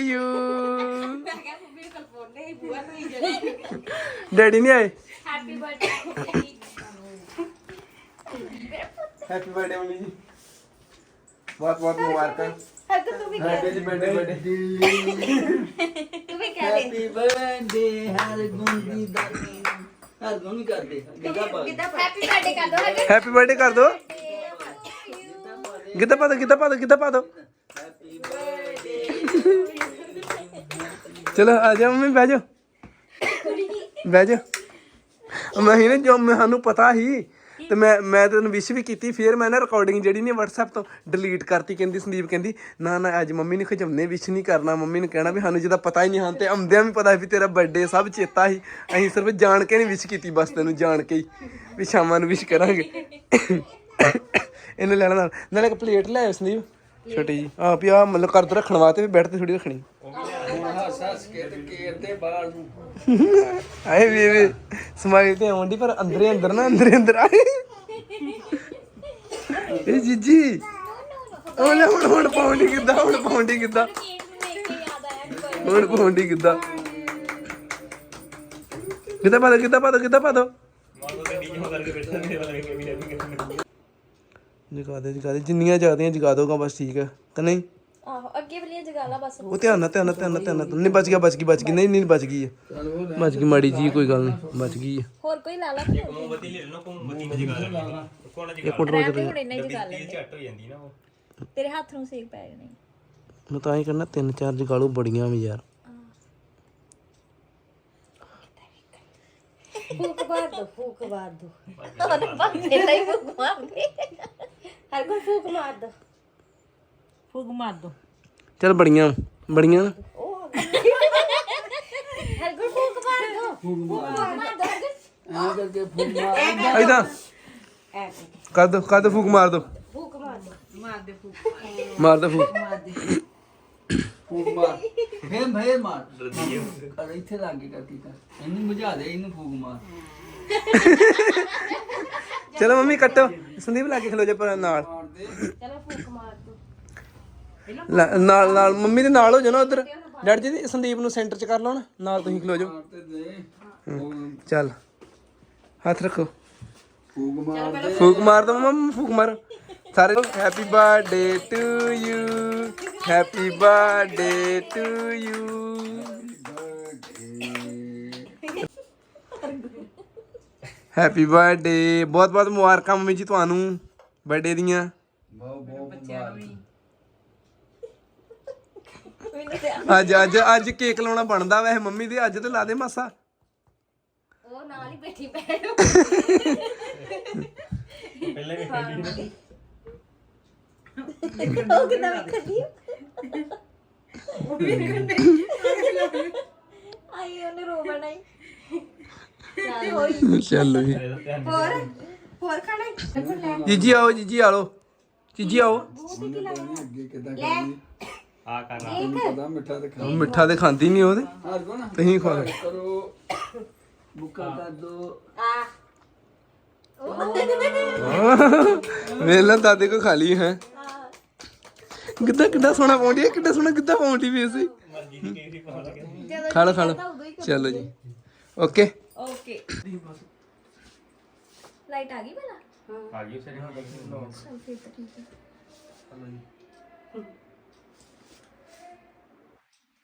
you. Daddy ਨਹੀਂ ਆਏ happy birthday happy birthday mummy ਜੀ ਬਹੁਤ ਬਹੁਤ ਮੁਬਾਰਕਾਂ ਤੂੰ ਵੀ ਹੈਪੀ ਜੀ ਬਰਥਡੇ ਬਰਥਡੇ ਤੂੰ ਵੀ ਕਹਿ ਦੇ ਹੈਪੀ ਬਰਥਡੇ ਹਰ ਗੁੰਦੀ ਦਾ ਹਰ ਗੁੰਦੀ ਕਰਦੇ ਗਿੱਧਾ ਪਾ ਹੈਪੀ ਬਰਥਡੇ ਕਰ ਦੋ ਹੈਪੀ ਹੈਪੀ ਬਰਥਡੇ ਕਰ ਦੋ ਗਿੱਧਾ ਪਾ ਦੋ ਗਿੱਧਾ ਪਾ ਦੋ ਗਿੱਧਾ ਪਾ ਦੋ ਚਲੋ ਆ ਜਾ ਮੰਮੀ ਬਹਿ ਜਾ ਬਹਿ ਜਾ ਮੈਂ ਹੀ ਨਾ ਜੋ ਮੈਨੂੰ ਪਤਾ ਸੀ ਤੇ ਮੈਂ ਮੈਂ ਤੈਨੂੰ ਵਿਸ਼ ਵੀ ਕੀਤੀ ਫਿਰ ਮੈਂ ਨਾ ਰਿਕਾਰਡਿੰਗ ਜਿਹੜੀ ਨੇ WhatsApp ਤੋਂ ਡਿਲੀਟ ਕਰਤੀ ਕਹਿੰਦੀ ਸੰਦੀਪ ਕਹਿੰਦੀ ਨਾ ਨਾ ਅੱਜ ਮੰਮੀ ਨੇ ਖਜਮਨੇ ਵਿਸ਼ ਨਹੀਂ ਕਰਨਾ ਮੰਮੀ ਨੂੰ ਕਹਿਣਾ ਵੀ ਸਾਨੂੰ ਜਿਹਦਾ ਪਤਾ ਹੀ ਨਹੀਂ ਹਾਂ ਤੇ ਆਉਂਦਿਆਂ ਵੀ ਪਤਾ ਵੀ ਤੇਰਾ ਬਰਥਡੇ ਸਭ ਚੇਤਾ ਸੀ। ਅਸੀਂ ਸਿਰਫ ਜਾਣ ਕੇ ਨਹੀਂ ਵਿਸ਼ ਕੀਤੀ ਬਸ ਤੈਨੂੰ ਜਾਣ ਕੇ ਹੀ ਵੀ ਸ਼ਾਮਾਂ ਨੂੰ ਵਿਸ਼ ਕਰਾਂਗੇ। ਇਹਨੇ ਲੈਣਾ ਨਾਲ ਨਾਲੇ ਇੱਕ ਪਲੇਟ ਲੈ ਸੰਦੀਪ। ਛੋਟੀ ਜੀ। ਆ ਵੀ ਆ ਮਤਲਬ ਕਰਦ ਰੱਖਣ ਵਾਸਤੇ ਵੀ ਬੈੱਡ ਤੇ ਥੋੜੀ ਰੱਖਣੀ। ਹੱਸ ਹੱਸ ਕੇ ਤੇ ਕੇਰ ਤੇ ਬਾਲ ਨੂੰ ਆਏ ਵੀ ਵੀ। ਸਮਾਈਲ ਤੇ ਆਉਂਦੀ ਪਰ ਅੰਦਰੇ ਅੰਦਰ ਨਾ, ਅੰਦਰੇ ਅੰਦਰ ਆਏ ਇਹ ਜੀਜੀ। ਉਹ ਲੈ ਹੁਣ ਹੁਣ ਪਾਉਂਦੀ ਕਿੱਦਾਂ, ਹੁਣ ਪਾਉਂਦੀ ਕਿੱਦਾਂ? ਹੁਣ ਪੌਂਡੀ ਕਿੱਦਾਂ? ਕਿੱਦਾਂ ਪਾ ਦੋ, ਕਿੱਦਾਂ ਪਾ ਦੋ, ਕਿੱਦਾਂ ਪਾ ਦੋ? ਮਾਰੋ ਤੇ ਡੀਜੇ ਕਰਕੇ ਬੈਠਾ ਮੇਰੇ ਵਾਲਾ ਕਿ ਵੀ ਨਹੀਂ ਜਗਾ ਦੇ ਜਗਾ ਦੇ। ਜਿੰਨੀਆਂ ਜ਼ਿਆਦੀਆਂ ਜਗਾ ਦੋਗਾ ਬਸ ਠੀਕ ਹੈ। ਕਿ ਨਹੀਂ? ਆਹੋ ਅੱਗੇ ਵਾਲੀਆਂ ਜਗਾ ਲਾ ਬਸ। ਉਹ ਧਿਆਨ ਨਾਲ ਧਿਆਨ ਨਾਲ ਧਿਆਨ ਨਾਲ ਧਿਆਨ ਨਾਲ। ਨਹੀਂ ਬਚ ਗਿਆ ਬਚ ਗਈ ਬਚ ਗਈ। ਨਹੀਂ ਨਹੀਂ ਬਚ ਗਈ ਹੈ। ਬਚ ਗਈ ਮਾੜੀ ਜੀ ਕੋਈ ਗੱਲ ਨਹੀਂ। ਬਚ ਗਈ ਹੈ। ਹੋਰ ਕੋਈ ਲਾ ਲਾ ਮੋਮਬਤੀ ਲੈ ਲੈਣਾ ਮੋਮਬਤੀ ਮੇ ਜਗਾ ਲੈਣਾ ਕੋਣਾ ਜਗਾ ਇੱਕ ਮਿੰਟ ਰੁਕ ਤੇ। ਹੁਣ ਇੰਨਾ ਹੀ ਜਗਾ ਲੈ ਝੱਟ ਹੋ ਜਾਂਦੀ ਨਾ ਉਹ। ਤੇਰੇ ਹੱਥ ਨੂੰ ਸੇਕ ਪੈ ਜਾਣਾ। ਮੈਂ ਤਾਂ ਹੀ ਕਰਨਾ ਤਿੰਨ ਚਾਰ ਜਗਾ ਲਓ ਬੜੀਆਂ ਵੀ ਯਾਰ। ਫੂਕ ਮਾਰ ਦੋ ਫੂਕ ਮਾਰ ਦੋ। ਉਹਨੇ ਬੰਦੇ ਲਈ ਫੂਕ ਮਾਰਦੇ। ਹਰ ਕੋਈ ਫੂਕ ਮਾਰ ਦੋ ਫੂਕ ਮਾਰ ਦੋ ਚਲ ਬੜੀਆਂ ਬੜੀਆਂ। ਨਾ ਹਰ ਕੋਈ ਫੂਕ ਮਾਰ ਦੋ ਐਂ ਕਰਕੇ ਫੂਕ ਮਾਰ ਐਦਾਂ ਐ ਕਰ ਦੋ ਕਰ ਦੋ ਫੂਕ ਮਾਰ ਦੋ। ਫੂਕ ਮਾਰ ਦੋ ਮਾਰ ਦੋ ਫੂਕ। ਫੂਕ। ਮਾਰ। ਮਾਰ। ਕਰ ਇੱਥੇ ਲੱਗ ਕੇ ਕਰਤੀ ਤਾਂ। ਇਹਨੂੰ ਬੁਝਾ ਦੇ ਇਹਨੂੰ ਫੂਕ ਮਾਰ। ਚਲੋ ਮੰਮੀ ਕੱਟੋ। ਸੰਦੀਪ ਲਾ ਕੇ ਖਲੋ ਜਾ ਪਰ ਨਾਲ। ਚਲੋ ਫੂਕ ਮਾਰ ਦੋ ਲਾ- ਨਾਲ ਨਾਲ ਮੰਮੀ ਦੇ ਨਾਲ ਹੋ ਜਾਣਾ ਉਧਰ। ਡੈਡ ਜੀ ਸੰਦੀਪ ਨੂੰ ਸੈਂਟਰ ਚ ਕਰ ਲਓ ਨਾ। ਨਾਲ ਤੁਸੀਂ ਖਲੋ ਜਾਓ। ਚੱਲ। ਹੱਥ ਰੱਖੋ। ਫੂਕ ਮਾਰ ਦੇ ਫੂਕ ਮਾਰ ਦੋ ਮੰਮਾ ਫੂਕ ਮਾਰ। ਸਾਰੇ happy birthday to you happy birthday to you happy birthday ਬਹੁਤ ਬਹੁਤ ਮੁਬਾਰਕਾਂ ਮੰਮੀ ਜੀ ਤੁਹਾਨੂੰ ਬਰਥਡੇ ਦੀਆਂ। ਬਹੁਤ ਬਹੁਤ ਮਾਰ ਅੱਜ ਅੱਜ ਅੱਜ ਕੇਕ ਲਾਉਣਾ ਬਣਦਾ ਵੈਸੇ ਮੰਮੀ ਦੇ ਅੱਜ ਤੇ ਲਾ ਦੇ ਮਾਸਾ। ਉਹ ਨਾਲ ਹੀ ਬੈਠੀ ਪੈਣ ਪਹਿਲੇ ਵੀ ਖੇਡੀ ਉਹ ਕਿਦਾਂ ਵੇਖਦੀ ਆਈ ਉਹਨੇ ਰੋਵਣਾ ਹੀ ਚਲੋ ਜੀ ਹੋਰ? ਹੋਰ ਖਾਣਾ? ਜੀਜੀ ਆਓ ਜੀਜੀ ਆਲੋ ਜੀਜੀ ਆਓ। ਅੱਗੇ ਕਿਦਾਂ ਕਰਨੀ ਆ ਕਰ ਪਤਾ ਮਿੱਠਾ ਤੇ ਖਾ ਮਿੱਠਾ ਤੇ ਖਾਂਦੀ ਨਹੀਂ ਨਾ। ਤੁਸੀਂ ਖਾ ਲਓ। ਕਰੋ। ਬੁੱਕਾ ਕਰ ਦੋ। ਵੇਲਾ ਦਾਦੇ ਕੋ ਖਾ ਲਈ ਹੈ। ਕਿੱਦਾਂ ਕਿੱਦਾਂ ਸੋਹਣਾ ਪਾਉਂਦੀ ਹੈ ਕਿੱਦਾਂ ਸੋਹਣਾ ਕਿੱਦਾਂ ਪਾਉਂਦੀ ਵੀ ਸੀ? ਮਰਜ਼ੀ ਦੀ ਕਿਸੇ ਪਾ ਲਗੇ ਖਾ ਲਓ ਖਾ ਲਓ। ਚਲੋ ਜੀ। ਓਕੇ। ਓਕੇ ਲਾਈਟ ਆ ਗਈ ਪਹਿਲਾਂ ਆ ਗਈ ਸਰੀ ਹੁਣ ਚਲ ਫਿਰ ਤਾਂ ਠੀਕ ਹੈ।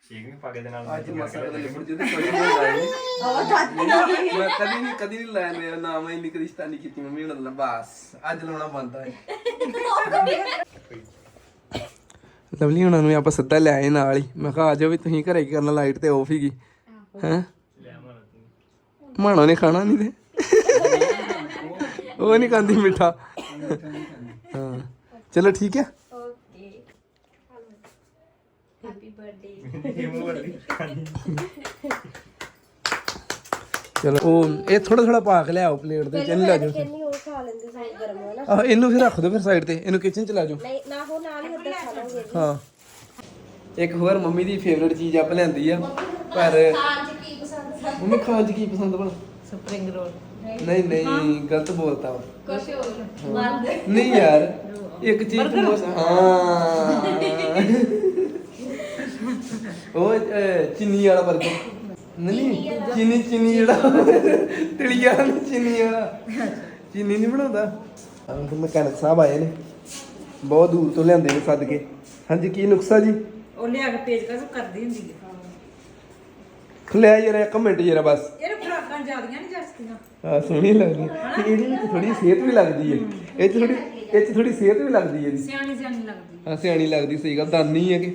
ਠੀਕ ਨਹੀਂ ਪਾਗੇ ਦੇ ਨਾਲ ਅੱਜ ਮਸਾ ਦਾ ਲਿਬੜ ਜਿਹਦੇ ਕੋਈ ਨਹੀਂ ਲਾਇਆ ਮੈਂ ਕਦੀ ਨਹੀਂ ਕਦੀ ਨਹੀਂ ਲਾਇਆ ਮੇਰਾ ਨਾਮ ਹੀ ਨਿਕ ਰਿਸ਼ਤਾ ਨਹੀਂ ਕੀਤੀ ਮੰਮੀ ਬਸ। ਅੱਜ ਲਾਉਣਾ ਬੰਦਾ ਹੈ ਲਵਲੀ ਉਹਨਾਂ ਨੂੰ ਆਪਾਂ ਸਿੱਧਾ ਲੈ ਆਏ ਨਾਲ ਹੀ। ਮੈਂ ਕਿਹਾ ਆ ਜਾਓ ਵੀ ਤੁਸੀਂ ਘਰੇ ਕੀ ਕਰਨਾ ਲਾਈਟ ਤੇ ਆਫ ਹੀਗੀ ਹੈ? ਤੂੰ ਮਾਣੋ ਨੇ ਖਾਣਾ ਨਹੀਂ ਤੇ। ਉਹ ਨਹੀਂ ਖਾਂਦੀ ਮਿੱਠਾ। ਹਾਂ। ਚਲੋ ਠੀਕ ਹੈ ਓਕੇ। Happy birthday. ਚਲੋ ਉਹ ਇਹ ਥੋੜਾ ਥੋੜਾ ਪਾ ਕੇ ਲਿਆਓ ਪਲੇਟ ਦੇ ਚੱਲ ਲੈ ਜਾਓ ਉਹ ਖਾ ਲੈਂਦੇ ਸਾਰੇ ਗਰਮ ਹੋ ਨਾ ਆਹ ਇਹਨੂੰ ਫਿਰ ਰੱਖ ਦਿਓ ਫਿਰ ਸਾਈਡ ਤੇ ਇਹਨੂੰ ਕਿਚਨ ਚ ਲੈ ਜਾਓ। ਨਹੀਂ ਨਾ ਹੋ ਨਾਲ ਹੀ ਉੱਧਰ ਖਾ ਲਾਂਗੇ ਹਾਂ। ਇੱਕ ਹੋਰ ਮੰਮੀ ਦੀ ਫੇਵਰਿਟ ਚੀਜ਼ ਆਪ ਲਿਆਂਦੀ ਆ ਪਰ ਮੰਮੀ ਖਾਣ ਚ ਕੀ ਪਸੰਦ ਬਣ? Spring roll. ਨਹੀਂ ਨਹੀਂ ਗਲਤ ਬੋਲਤਾ ਵਾ। ਕੁਛ ਹੋਰ। ਨਹੀਂ ਯਾਰ ਇੱਕ ਚੀਜ਼ ਤੂੰ ਬਸ- ਹਾਂ। ਉਹ ਅਹ, ਚੀਨੀ ਵਾਲਾ 버ਗਰ ਨਹੀਂ ਚੀਨੀ ਚੀਨੀ ਜਿਹੜਾ ਤਲੀਆ ਨੀ ਚੀਨੀ ਵਾਲਾ। ਚੀਨੀ ਨਹੀਂ ਬਣਾਉਂਦਾ। ਆਹ ਮਕੈਨਿਕ ਸਾਹਿਬ ਆਏ ਨੇ। ਬਹੁਤ ਦੂਰ ਤੋਂ ਲਿਆਂਦੇ ਨੇ ਸੱਦ ਕੇ ਹਾਂਜੀ ਕੀ ਨੁਕਸਾ ਜੀ? ਉਹ ਲਿਆ ਕੇ ਪੇਜ ਕਸ ਕਰਦੀ ਹੁੰਦੀ ਹੈ। ਖਲਿਆ ਜਰਾ ਇੱਕ ਮਿੰਟ ਜਰਾ ਬਸ। ਇਹਨੂੰ ਖੁਰਾਕਾਂ ਜ਼ਿਆਦੀਆਂ ਨਹੀਂ ਜਸਦੀਆਂ। ਆ ਸੋਹਣੀ ਲੱਗਦੀ। ਹੈ ਇਹਦੇ ਵਿੱਚ ਥੋੜੀ ਸਿਹਤ ਵੀ ਲੱਗਦੀ ਹੈ। ਇਹ ਚ ਥੋੜੀ ਇਹ ਚ ਥੋੜੀ ਸਿਹਤ ਵੀ ਲੱਗਦੀ ਹੈ ਸਿਆਣੀ ਸਿਆਣੀ ਲੱਗਦੀ। ਹਾਂ ਸਿਆਣੀ ਲੱਗਦੀ ਸਹੀ ਗੱਲ ਦਾਨੀ ਹੈ। ਕਿ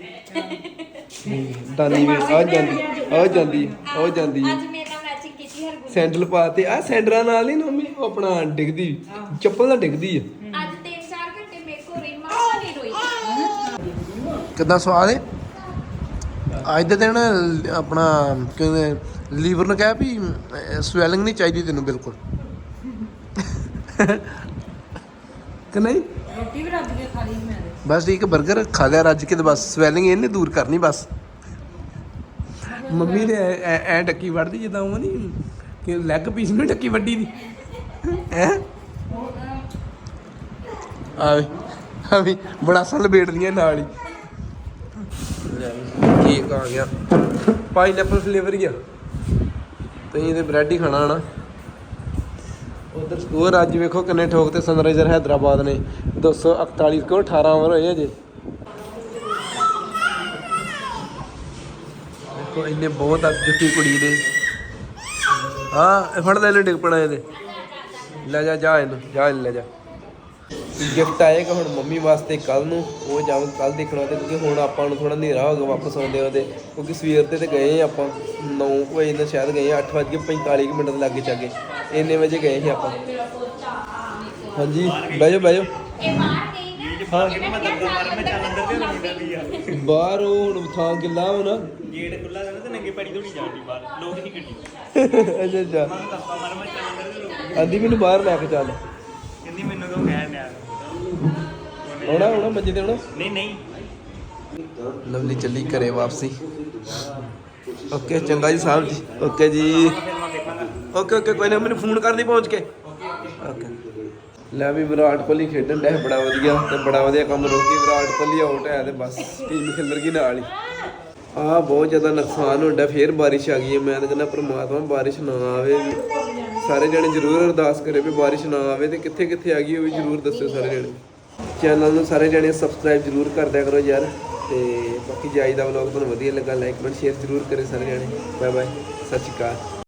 ਦਾਨੀ ਵੀ ਆ ਜਾਂਦੀ ਆ ਜਾਂਦੀ ਆ ਜਾਂਦੀ ਹੈ। ਅੱਜ ਮੇਰੇ ਨਾਲ ਮੈਚਿੰਗ ਕੀਤੀ ਹਰਗੁਣ ਸੈਂਡਲ ਪਾਤੇ ਆ ਸੈਂਡਲਾਂ ਨਾਲ ਨਹੀਂ ਮੰਮੀ ਉਹ ਆਪਣਾ ਡਿੱਗਦੀ ਚੱਪਲ ਨਾਲ ਡਿੱਗਦੀ ਆ ਅੱਜ 3-4 ਘੰਟੇ ਮੇਰੇ ਕੋਲ ਰਹੀ ਮਾਂ ਨਹੀਂ ਰੋਈ। ਕਿੱਦਾਂ ਸਵਾਦ ਹੈ? ਅੱਜ ਦੇ ਦਿਨ ਆਪਣਾ ਕਹਿੰਦੇ ਲੀਵਰ ਨੂੰ ਕਿਹਾ ਵੀ ਸਵੈਲਿੰਗ ਨਹੀਂ ਚਾਹੀਦੀ ਤੈਨੂੰ ਬਿਲਕੁਲ। ਕਿ ਨਹੀਂ? ਰੋਟੀ ਵੀ ਰੱਜ ਕੇ ਖਾ ਲਈ ਮੈਂ। ਬਸ ਇੱਕ 버ਗਰ ਖਾ ਲਿਆ ਰੱਜ ਕੇ ਤੇ ਬਸ ਸਵੈਲਿੰਗ ਇਹਨੇ ਦੂਰ ਕਰਨੀ ਬਸ। ਮੰਮੀ ਨੇ ਐ- ਐ ਵੜਦੀ ਜਿੱਦਾਂ ਉਹ ਨਹੀਂ ਕਿ ਲੈਗ ਪੀਸ ਨੂੰ ਡੱਕੀ ਵੱਡੀ ਦੀ। ਹੈ? ਆਵੇ ਆਵੇ ਬੜਾ ਸਾਲ ਲਪੇਟਦੀਆਂ ਨਾਲ ਹੀ। ਕੇਕ ਆ ਗਿਆ। ਪਾਈਨਐਪਲ ਫਲੇਵਰ ਹੀ ਆ। ਤੁਸੀਂ ਤੇ ਬ੍ਰੈਡ ਹੀ ਖਾਣਾ ਹਨਾ। ਉਧਰ ਸਕੋਰ ਅੱਜ ਵੇਖੋ ਕਿੰਨੇ ਠੋਕ ਤੇ ਸਨਰਾਈਜ਼ਰ ਹੈਦਰਾਬਾਦ ਨੇ। 241 ਸਕੋਰ 18 ਓਵਰ ਹੋਏ ਅਜੇ। ਦੇਖੋ ਇੰਨੇ ਬਹੁਤ ਆ ਜੁੱਤੀ ਕੁੜੀ ਦੇ। ਹਾਂ ਫੜ ਲੈ ਲੈ ਡਿੱਗ ਪਣਾ ਇਹਦੇ। ਲੈ ਜਾ ਜਾ ਇਹਨੂੰ, ਜਾ ਲੈ ਜਾ। ਗਿਫਟ ਆਏਗਾ ਹੁਣ ਮੰਮੀ ਵਾਸਤੇ ਕੱਲ ਨੂੰ ਉਹ ਜਾਵਾਂ ਕੱਲ ਦੇਖਣਾ ਤੇ ਕਿਉਂਕਿ ਹੁਣ ਆਪਾਂ ਨੂੰ ਥੋੜਾ ਹਨੇਰਾ ਹੋ ਗਿਆ ਵਾਪਸ ਆਉਂਦੇ ਉਹਦੇ ਕਿਉਂਕਿ ਸਵੇਰ ਤੇ ਤੇ ਗਏ ਆਪਾਂ 9 ਵਜੇ ਨਾਲ ਸ਼ਾਇਦ ਗਏ 8:45 ਮਿੰਟ ਦੇ ਲਾਗੇ ਚਾਗੇ ਇੰਨੇ ਵਜੇ ਗਏ ਸੀ ਆਪਾਂ ਹਾਂਜੀ ਬਹਿ ਜਾਓ ਬਹਿ ਜਾਓ ਬਾਹਰ ਉਹ ਹੁਣ ਥਾਂ ਗਿੱਲਾ ਹੋਣਾ ਗੇਟ ਖੁੱਲਾ ਰਹਿੰਦਾ ਤੇ ਨੰਗੇ ਪੈੜੀ ਧੋਣੀ ਜਾਂਦੀ ਬਾਹਰ ਲੋਕ ਨਹੀਂ ਗੱਡੀ ਅੱਛਾ ਅੱਛਾ ਆਂਦੀ ਮੈਨੂੰ ਬਾਹਰ ਲੈ ਕੇ ਚੱਲ ਆਉਣਾ ਆਉਣਾ ਮੰਜੇ ਤੇ ਆਉਣਾ। ਨਹੀਂ ਨਹੀਂ। ਲਵਲੀ ਚੱਲੀ ਘਰੇ ਵਾਪਸੀ। ਓਕੇ ਚੰਗਾ ਜੀ ਸਾਹਿਬ ਜੀ। ਓਕੇ ਜੀ। ਓਕੇ ਓਕੇ ਕੋਈ ਨਾ ਮੈਨੂੰ ਫੋਨ ਕਰ ਲਈ ਪਹੁੰਚ ਕੇ। ਓਕੇ। ਲੈ ਵੀ ਵਿਰਾਟ ਕੋਹਲੀ ਖੇਡਣ ਡਿਆ ਬੜਾ ਵਧੀਆ ਤੇ ਬੜਾ ਵਧੀਆ ਕੰਮ ਰੋਕੀ ਵਿਰਾਟ ਕੋਹਲੀ ਆਊਟ ਹੈ ਤੇ ਬਸ ਟੀਮ ਖਿਲਰ ਗਈ ਨਾਲ ਹੀ। ਆ ਬਹੁਤ ਜ਼ਿਆਦਾ ਨੁਕਸਾਨ ਹੁੰਦਾ ਫੇਰ ਬਾਰਿਸ਼ ਆ ਗਈ ਹੈ। ਮੈਂ ਤਾਂ ਕਹਿੰਦਾ ਪ੍ਰਮਾਤਮਾ ਬਾਰਿਸ਼ ਨਾ ਆਵੇ। ਸਾਰੇ ਜਣੇ ਜ਼ਰੂਰ ਅਰਦਾਸ ਕਰੇ ਵੀ ਬਾਰਿਸ਼ ਨਾ ਆਵੇ ਤੇ ਕਿੱਥੇ ਕਿੱਥੇ ਆ ਗਈ ਉਹ ਵੀ ਜ਼ਰੂਰ ਦੱਸਿਓ ਸਾਰੇ ਜਣੇ। ਚੈਨਲ ਨੂੰ ਸਾਰੇ ਜਣੇ ਸਬਸਕ੍ਰਾਈਬ ਜ਼ਰੂਰ ਕਰ ਦਿਆ ਕਰੋ ਯਾਰ ਤੇ ਬਾਕੀ ਜਾਈ ਦਾ ਵਲੌਗ ਤੁਹਾਨੂੰ ਵਧੀਆ ਲੱਗਾ ਲਾਈਕ ਕਮੈਂਟ ਸ਼ੇਅਰ ਜ਼ਰੂਰ ਕਰੇ ਸਾਰੇ ਜਣੇ। ਬਾਏ ਬਾਏ ਸਤਿ ਸ਼੍ਰੀ ਅਕਾਲ।